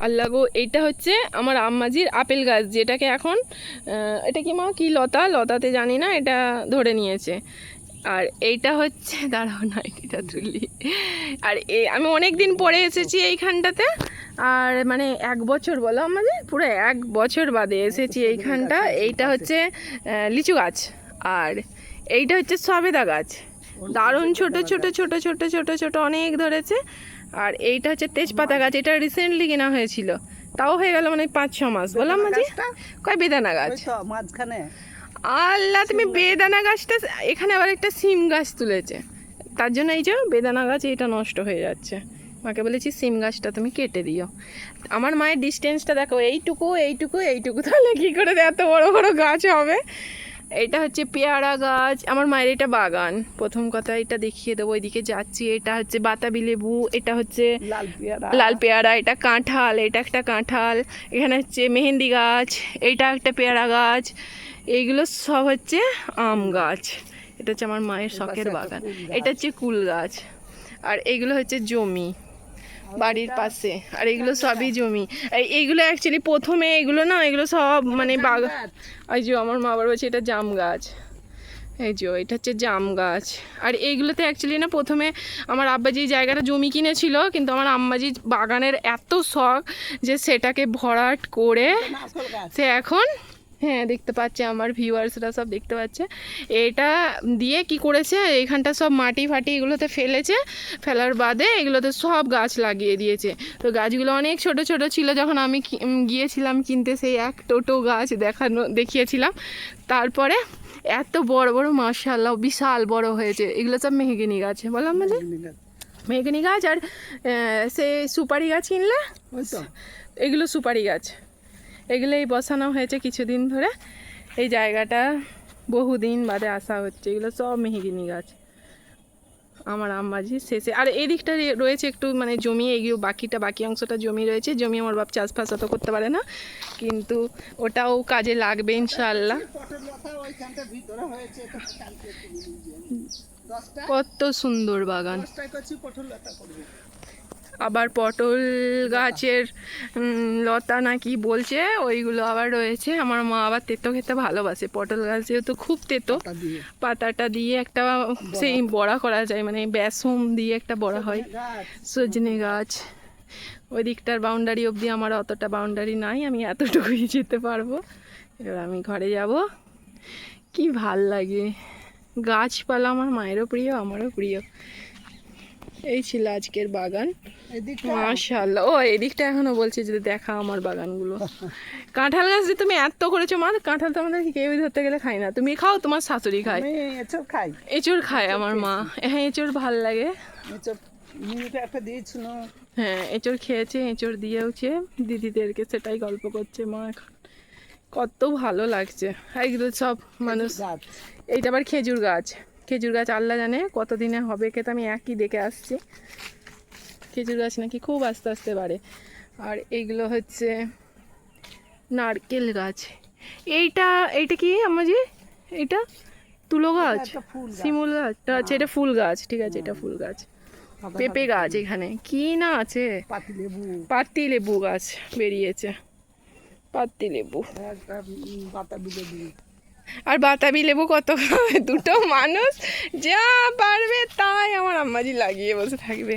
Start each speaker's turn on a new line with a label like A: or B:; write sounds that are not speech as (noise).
A: আল্লাহ গো এইটা হচ্ছে আমার আম্মাজির আপেল গাছ, যেটাকে এখন এটা কি মা? কি লতা? লতাতে জানি না, এটা ধরে নিয়েছে। আর এইটা হচ্ছে, (laughs) দাঁড়াও না এটা তুলি। আর এ, আমি অনেক দিন পরে এসেছি এইখানটাতে, আর মানে এক বছর বলো আমাদের পুরো এক বছর বাদে এসেছি এইখানটা। এইটা হচ্ছে লিচু গাছ, আর এইটা হচ্ছে সবেদা গাছ। দারুণ ছোট ছোট ছোট ছোট ছোট ছোট অনেক ধরেছে। আর এইটা হচ্ছে তেজপাতা গাছ এটা রিসেন্টলি কেনা হয়েছিল। তাও হয়ে গেল মানে পাঁচ ছ মাস। বললাম মাঝি? কয় বেদানা গাছ?
B: মাঝখানে।
A: আল্লাহ তুমি বেদানা গাছটা এখানে আবার একটা সিম গাছ তুলেছে। তার জন্য এই যে বেদানা গাছ এটা নষ্ট হয়ে যাচ্ছে। মাকে বলেছি সিম গাছটা তুমি কেটে দিও। আমার মায়ের ডিস্টেন্সটা দেখো এইটুকু এইটুকু এইটুকু তাহলে কী করে এত বড় বড় গাছ হবে? এটা হচ্ছে পেয়ারা গাছ। আমার মায়ের এটা বাগান। প্রথম কথা এটা দেখিয়ে দেবো ওইদিকে যাচ্ছি। এটা হচ্ছে বাতাবি লেবু এটা হচ্ছে
B: লাল পেয়ারা।
A: এটা কাঁঠাল এটা একটা কাঁঠাল। এখানে হচ্ছে মেহেন্দি গাছ এইটা একটা পেয়ারা গাছ। এইগুলো সব হচ্ছে আম গাছ। এটা হচ্ছে আমার মায়ের শখের বাগান। এটা হচ্ছে কুল গাছ। আর এইগুলো হচ্ছে জমি। বাড়ির পাশে। আর এগুলো সবই জমি। এই এইগুলো অ্যাকচুয়ালি প্রথমে এগুলো না এগুলো সব মানে বাগান। এই যে আমার মা আবার বলছে এটা জাম গাছ। এই যে এটা হচ্ছে জাম গাছ। আর এইগুলোতে অ্যাকচুয়ালি না প্রথমে আমার আব্বাজি জায়গাটা জমি কিনেছিল কিন্তু আমার আম্মাজি বাগানের এত শখ যে সেটাকে ভরাট করে সে এখন হ্যাঁ দেখতে পাচ্ছে আমার ভিউয়ার্সরা সব দেখতে পাচ্ছে। এটা দিয়ে কি করেছে? এখানটা সব মাটি ফাটি এগুলোতে ফেলেছে। ফেলার বাদে এগুলোতে সব গাছ লাগিয়ে দিয়েছে। তো গাছগুলো অনেক ছোট ছোট ছিল। যখন আমি গিয়েছিলাম কিনতে সেই এক টোটো গাছ দেখানো দেখিয়েছিলাম। তারপরে এত বড় বড় মার্শাল্লাহ বিশাল বড় হয়েছে। এগুলো সব মেহগিনি গাছ। বললাম না যে মেহগিনি গাছ আর সে সুপারি গাছ কিনলে? এগুলো সুপারি গাছ। এগুলোই বসানো হয়েছে কিছুদিন ধরে। এই জায়গাটা বহুদিন বাদে আসা হচ্ছে। এগুলো সব মেহগিনি গাছ। আমার আম্মাজি শেষে আর এই দিকটা রয়েছে একটু মানে জমি, এগুলো বাকিটা, বাকি অংশটা জমি রয়েছে। জমি আমার বাপ চাষবাস অত করতে পারে না। কিন্তু ওটাও কাজে লাগবে ইনশাল্লাহ কত সুন্দর বাগান। আবার পটল গাছের লতা নাকি বলছে ওইগুলো আবার রয়েছে। আমার মা আবার তেতো খেতে ভালোবাসে। পটল গাছ যেহেতু খুব তেতো পাতাটা দিয়ে একটা সেই বড়া। করা যায় মানে বেসম দিয়ে একটা বড়া হয়। সজনে গাছ। ওই দিকটার বাউন্ডারি অবধি আমার অতটা বাউন্ডারি নাই আমি এতটুকুই যেতে পারব। এবার আমি ঘরে যাব। কি ভালো লাগে। গাছপালা আমার মায়েরও প্রিয় আমারও প্রিয়। এই ছিল আজকের বাগান। মাশাল্লাহ ও এদিকটা এখনও বলছে যে দেখা আমার বাগানগুলো। কাঁঠাল গাছ যে তুমি এত করেছ মা কাঁঠাল তো আমাদের কেউই ধরতে গেলে খাই না। তুমি খাও তোমার শাশুড়ি খায়।
B: এসব খাই।
A: এঁচড় খায় আমার মা। হ্যাঁ এঁচড় ভালো লাগে। হ্যাঁ এঁচড় খেয়েছে এঁচড় দিয়েওছে। দিদিদেরকে সেটাই গল্প করছে মা এখন। কত ভালো লাগছে। এইগুলো সব মানুষ এইটা আবার খেজুর গাছ। খেজুর গাছ আল্লাহ জানে কতদিনে হবে খেতে আমি একই দেখে আসছি। খেজুর গাছ নাকি খুব আস্তে আস্তে বাড়ে। আর এইগুলো হচ্ছে নারকেল গাছ। এইটা এইটা কি আমাজি এইটা? তুলো গাছ। শিমুল গাছ? আচ্ছা এটা ফুল গাছ। ঠিক আছে এটা ফুল গাছ। পেঁপে গাছ এখানে। কি না আছে?
B: পাতি লেবু
A: গাছ বেরিয়েছে। পাতি লেবু
B: বাতাবি লেবু
A: আর বাতাবি লেবু কত? খাবে দুটো মানুষ যা পারবে তাই আমার আম্মাজি লাগিয়ে বসে থাকবে।